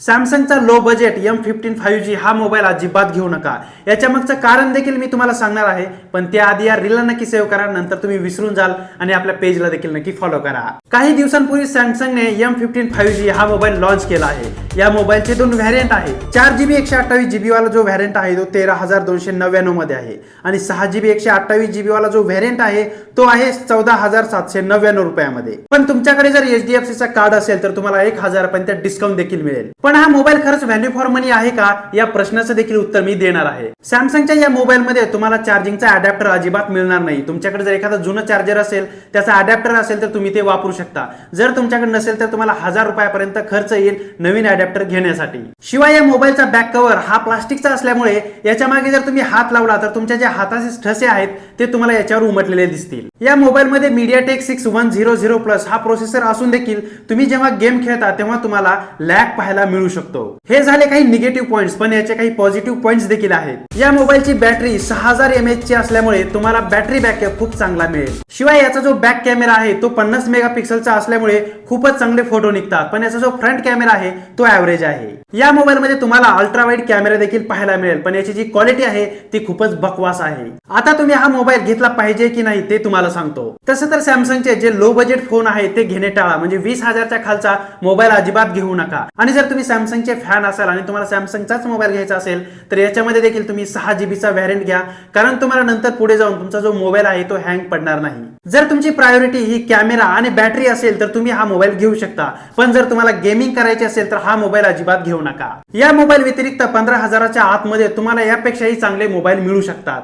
सॅमसंगचा low budget M fifteen five G हा mobile अजिबात घेऊ नका. याच्या मागचं कारण देखील मी तुम्हाला सांगणार आहे पण त्याआधी या रीलला नक्की सेव्ह करा नंतर तुम्ही विसरून जाल आणि आपल्या पेजला देखील नक्की फॉलो करा. काही दिवसांपूर्वी सॅमसंगने एम फिफ्टीन फाईव्ह जी हा मोबाईल लॉन्च केला आहे. या मोबाईलचे दोन व्हॅरियंट आहे. चार जीबी एकशे अठ्ठावीस जीबी वाला जो व्हॅरियंट आहे तो तेरा हजार दोनशे नव्याण्णवमध्ये आहे. आणि सहा जीबी एकशे अठ्ठावीस जीबी वाला जो व्हॅरियंट आहे तो आहे चौदा हजार सातशे नव्याण्णव रुपयामध्ये. पण तुमच्याकडे जर एचडीएफसी चा कार्ड असेल तर तुम्हाला एक हजार पर्यंत डिस्काउंट देखील मिळेल. पण हा मोबाईल खरंच व्हॅल्यू फॉर मनी आहे का? या प्रश्नाचं देखील उत्तर मी देणार आहे. सॅमसंगच्या या मोबाईल मध्ये तुम्हाला चार्जिंगचा अडॅप्टर अजिबात मिळणार नाही. तुमच्याकडे जर एखादा जुनं चार्जर असेल त्याचा अडॅप्टर असेल तर तुम्ही ते वापरू शकता. जर तुमच्याकडे नसेल तर तुम्हाला हजार रुपयापर्यंत खर्च येईल. नवीन अडॅप्टर घेण्यासाठी. शिवाय या मोबाईलचा बॅक कव्हर हा प्लास्टिकचा असल्यामुळे याच्या मागे जर तुम्ही हात लावला तर तुमच्या जे हाताचे ठसे आहेत ते तुम्हाला याच्यावर उमटलेले दिसतील. या मोबाईल मध्ये MediaTek six one zero zero plus हा प्रोसेसर असून देखील तुम्ही जेव्हा गेम खेळता तेव्हा तुम्हाला लॅग पाहायला मिळू शकतो. हे झाले काही निगेटिव्ह पॉईंट्स पण याचे काही पॉझिटिव्ह पॉईंट्स देखील आहेत. या मोबाईलची बॅटरी सहा हजार एम एच ची असल्यामुळे तुम्हाला बॅटरी बॅकअप खूप चांगला मिळेल. शिवाय याचा जो बॅक कॅमेरा आहे तो पन्नास मेगा पिक्सलचा असल्यामुळे खूपच चांगले फोटो निघतात. पण याचा जो फ्रंट कॅमेरा आहे तो ऍव्हरेज आहे. या मोबाईल मध्ये तुम्हाला अल्ट्रा वाईड कॅमेरा देखील पाहायला मिळेल. पण याची जी क्वालिटी आहे ती खूपच बकवास आहे. आता तुम्ही हा मोबाईल घेतला पाहिजे की नाही ते तुम्हाला सांगतो. तसं तर सॅमसंगचे जे लो बजेट फोन आहे ते घेणे टाळा. म्हणजे वीस हजारच्या खालचा मोबाईल अजिबात घेऊ नका. आणि जर तुम्ही सॅमसंगचे फॅन असाल आणि तुम्हाला सॅमसंगचाच मोबाईल घ्यायचा असेल तर याच्यामध्ये देखील तुम्ही सहा जीबीचा व्हॅरियंट घ्या. कारण तुम्हाला नंतर पुढे जाऊन तुमचा जो मोबाईल आहे तो हँग पडणार नाही. जर तुमची प्रायोरिटी ही कॅमेरा आणि बॅटरी असेल तर तुम्ही हा मोबाईल घेऊ शकता. पण जर तुम्हाला गेमिंग करायची असेल तर हा मोबाईल अजिबात घेऊ नका. या मोबाईल व्यतिरिक्त पंधरा हजाराच्या आतमध्ये तुम्हाला यापेक्षाही चांगले मोबाईल मिळू शकतात.